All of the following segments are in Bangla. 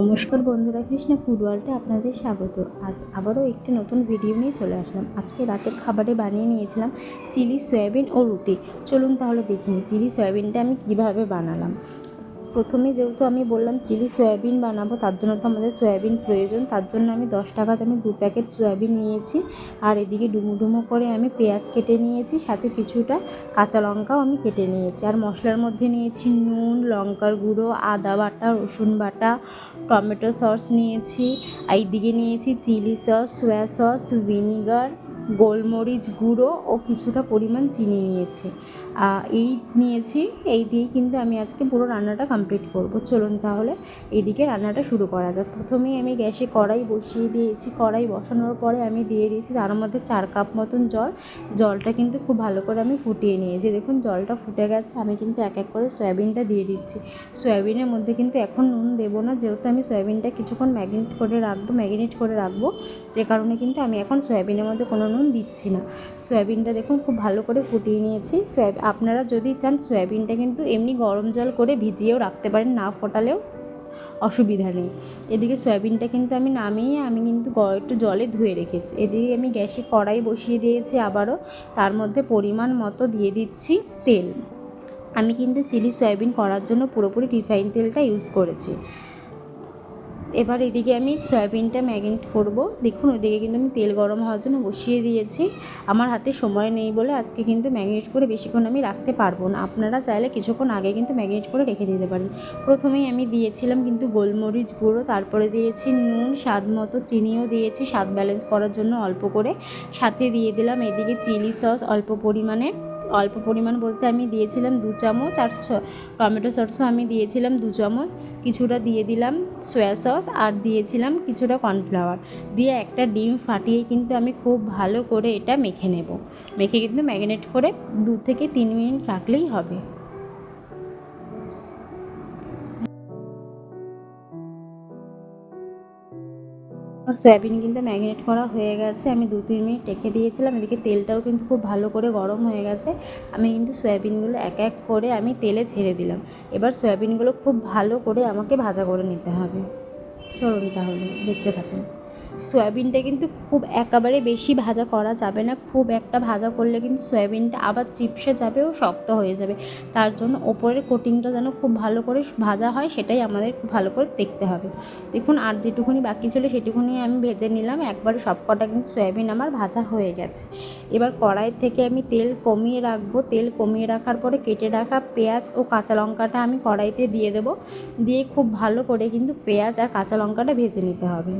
নমস্কার বন্ধুরা, কৃষ্ণা ফুড ওয়ার্ল্ডে আপনাদের স্বাগত। আজ আবারও একটি নতুন ভিডিও নিয়ে চলে আসলাম। আজকে রাতের খাবারে বানিয়ে নিয়েছিলাম চিলি সয়াবিন ও রুটি। চলুন তাহলে দেখিনি চিলি সয়াবিনটা আমি কীভাবে বানালাম। প্রথমে যেহেতু আমি বললাম চিলি সয়াবিন বানাবো, তার জন্য তো আমাদের সয়াবিন প্রয়োজন। তার জন্য আমি দশ টাকাতে আমি দু প্যাকেট সয়াবিন নিয়েছি। আর এদিকে ডুমো ডুমো করে আমি পেঁয়াজ কেটে নিয়েছি, সাথে কিছুটা কাঁচা লঙ্কাও আমি কেটে নিয়েছি। আর মশলার মধ্যে নিয়েছি নুন, লঙ্কার গুঁড়ো, আদা বাটা, রসুন বাটা, টমেটো সস নিয়েছি। আর এইদিকে নিয়েছি chilli sauce, soya sauce, vinegar গোলমরিচ গুঁড়ো ও কিছুটা পরিমাণ চিনি নিয়েছি। এই নিয়েছি, এই দিয়েই কিন্তু আমি আজকে পুরো রান্নাটা কমপ্লিট করব। চলুন তাহলে এদিকে রান্নাটা শুরু করা যাক। প্রথমেই আমি গ্যাসে কড়াই বসিয়ে দিয়েছি। কড়াই বসানোর পরে আমি দিয়ে দিয়েছি তার মধ্যে চার কাপ মতন জল। জলটা কিন্তু খুব ভালো করে আমি ফুটিয়ে নিয়েছি। দেখুন, জলটা ফুটে গেছে। আমি কিন্তু এক এক করে সয়াবিনটা দিয়ে দিচ্ছি। সয়াবিনের মধ্যে কিন্তু এখন নুন দেবো না। যেহেতু আমি সয়াবিনটা কিছুক্ষণ ম্যাগনেট করে রাখব, ম্যাগনেট করে রাখব, যে কারণে কিন্তু আমি এখন সয়াবিনের মধ্যে কোনো নুন দিচ্ছি না। সয়াবিনটা দেখুন খুব ভালো করে ফুটিয়ে নিয়েছি। সয়াবিন আপনারা যদি চান সয়াবিনটা কিন্তু এমনি গরম জল করে ভিজিয়েও রাখতে পারেন, না ফোটালেও অসুবিধা নেই। এদিকে সয়াবিনটা কিন্তু আমি নামিয়ে আমি কিন্তু একটু জলে ধুয়ে রেখেছি। এদিকে আমি গ্যাসে কড়াই বসিয়ে দিয়েছি আবারও। তার মধ্যে পরিমাণ মতো দিয়ে দিচ্ছি তেল। আমি কিন্তু চিলি সয়াবিন করার জন্য পুরোপুরি রিফাইন তেলটা ইউজ করেছি। এবার এদিকে আমি সয়াবিনটা ম্যাগনেট করব। দেখুন, ওদিকে কিন্তু আমি তেল গরম হওয়ার জন্য বসিয়ে দিয়েছি। আমার হাতে সময় নেই বলে আজকে কিন্তু ম্যাগনেট করে বেশিক্ষণ আমি রাখতে পারব না। আপনারা চাইলে কিছুক্ষণ আগে কিন্তু ম্যাগনেট করে রেখে দিতে পারেন। প্রথমেই আমি দিয়েছিলাম কিন্তু গোলমরিচ গুঁড়ো, তারপরে দিয়েছি নুন, স্বাদ মতো চিনিও দিয়েছি, স্বাদ ব্যালেন্স করার জন্য অল্প করে। সাথে দিয়ে দিলাম এদিকে চিলি সস অল্প পরিমাণে। অল্প পরিমাণ বলতে আমি দিয়েছিলাম দু চামচ আর টমেটো সসও আমি দিয়েছিলাম দু চামচ। কিছুটা দিয়ে দিলাম সোয়া সস আর দিয়েছিলাম কিছুটা কর্নফ্লাওয়ার দিয়ে একটা ডিম ফাটিয়ে কিন্তু আমি খুব ভালো করে এটা মেখে নেব। মেখে কিন্তু ম্যাগনেট করে দু থেকে তিন মিনিট রাখলেই হবে। আমার সয়াবিন কিন্তু ম্যাগিনেট করা হয়ে গেছে। আমি দু, তিন মিনিট রেখে দিয়েছিলাম। এদিকে তেলটাও কিন্তু খুব ভালো করে গরম হয়ে গেছে। আমি কিন্তু সয়াবিনগুলো এক এক করে আমি তেলে ছেড়ে দিলাম। এবার সয়াবিনগুলো খুব ভালো করে আমাকে ভাজা করে নিতে হবে। চলুন তাহলে, দেখতে থাকুন। সয়াবিনটা কিন্তু খুব একেবারে বেশি ভাজা করা যাবে না। খুব একটা ভাজা করলে কিন্তু সয়াবিনটা আবার চিপসে যাবে ও শক্ত হয়ে যাবে। তার জন্য ওপরের কোটিংটা যেন খুব ভালো করে ভাজা হয়, সেটাই আমাদের খুব ভালো করে দেখতে হবে। দেখুন, আর যেটুকুনি বাকি ছিল সেটুকুনি আমি ভেজে নিলাম। একবারে সব কটা কিন্তু সয়াবিন আমার ভাজা হয়ে গেছে। এবার কড়াই থেকে আমি তেল কমিয়ে রাখব। তেল কমিয়ে রাখার পরে কেটে রাখা পেঁয়াজ ও কাঁচা লঙ্কাটা আমি কড়াইতে দিয়ে দেবো। দিয়ে খুব ভালো করে কিন্তু পেঁয়াজ আর কাঁচা লঙ্কাটা ভেজে নিতে হবে।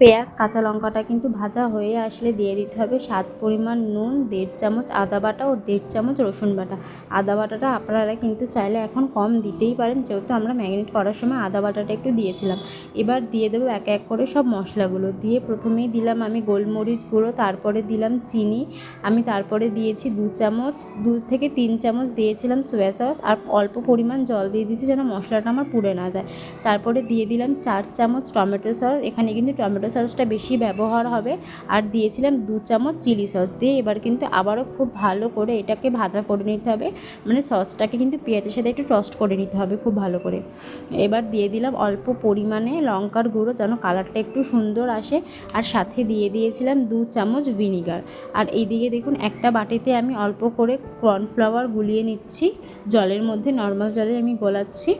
পেঁয়াজ, কাঁচা লঙ্কাটা কিন্তু ভাজা হয়ে আসলে দিয়ে দিতে হবে। স্বাদ পরিমাণ নুন, দেড় চামচ আদা বাটা ও দেড় চামচ রসুন বাটা। আদা বাটাটা আপনারা কিন্তু চাইলে এখন কম দিতেই পারেন, যেহেতু আমরা ম্যারিনেট করার সময় আদা বাটাটা একটু দিয়েছিলাম। এবার দিয়ে দেবো এক এক করে সব মশলাগুলো। দিয়ে প্রথমেই দিলাম আমি গোলমরিচ গুঁড়ো, তারপরে দিলাম চিনি। আমি তারপরে দিয়েছি দু চামচ, দু থেকে তিন চামচ দিয়েছিলাম সোয়া সস। আর অল্প পরিমাণ জল দিয়ে দিয়েছি যেন মশলাটা আমার পুড়ে না যায়। তারপরে দিয়ে দিলাম চার চামচ টমেটো সস। এখানে কিন্তু টমেটো সসটা বেশি ব্যবহার হবে। আর দিয়েছিলাম দু চামচ চিলি সস দিয়ে। এবার কিন্তু আবারও খুব ভালো করে এটাকে ভাজা করে নিতে হবে। মানে সসটাকে কিন্তু পেঁয়াজের সাথে একটু টস্ট করে নিতে হবে খুব ভালো করে। এবার দিয়ে দিলাম অল্প পরিমাণে লঙ্কার গুঁড়ো যেন কালারটা একটু সুন্দর আসে। আর সাথে দিয়ে দিয়েছিলাম দু চামচ ভিনিগার আর এইদিকে দেখুন একটা বাটিতে আমি অল্প করে কর্নফ্লাওয়ার গুলিয়ে নিচ্ছি। জলের মধ্যে নর্মাল জলে আমি গোলাচ্ছি।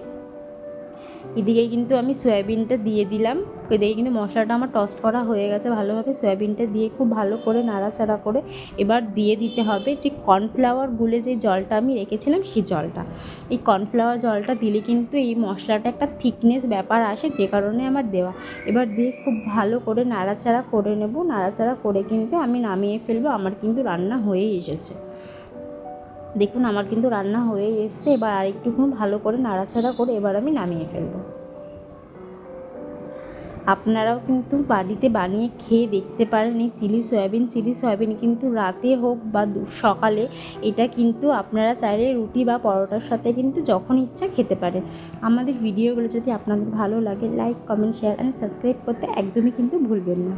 এদিকে কিন্তু আমি সয়াবিনটা দিয়ে দিলাম। এদিকে কিন্তু মশলাটা আমার টস্ট করা হয়ে গেছে ভালোভাবে। সয়াবিনটা দিয়ে খুব ভালো করে নাড়াচাড়া করে এবার দিয়ে দিতে হবে যে কর্নফ্লাওয়ার গুলে যে জলটা আমি রেখেছিলাম সেই জলটা। এই কর্নফ্লাওয়ার জলটা দিলে কিন্তু এই মশলাটা একটা থিকনেস ব্যাপার আসে যে কারণে আমার দেওয়া। এবার দিয়ে খুব ভালো করে নাড়াচাড়া করে নেব। নাড়াচাড়া করে কিন্তু আমি নামিয়ে ফেলব। আমার কিন্তু রান্না হয়েই এসেছে। দেখুন, আমার কিন্তু রান্না হয়ে এসছে। এবার আরেকটুকুন ভালো করে নাড়াচাড়া করে এবার আমি নামিয়ে ফেলব। আপনারাও কিন্তু বাড়িতে বানিয়ে খেয়ে দেখতে পারেন। এই চিলি সয়াবিন চিলি সয়াবিন কিন্তু রাতে হোক বা সকালে এটা কিন্তু আপনারা চাইলে রুটি বা পরোটার সাথে কিন্তু যখন ইচ্ছা খেতে পারেন। আমাদের ভিডিওগুলো যদি আপনাদের ভালো লাগে like comment share and subscribe করতে একদমই কিন্তু ভুলবেন না।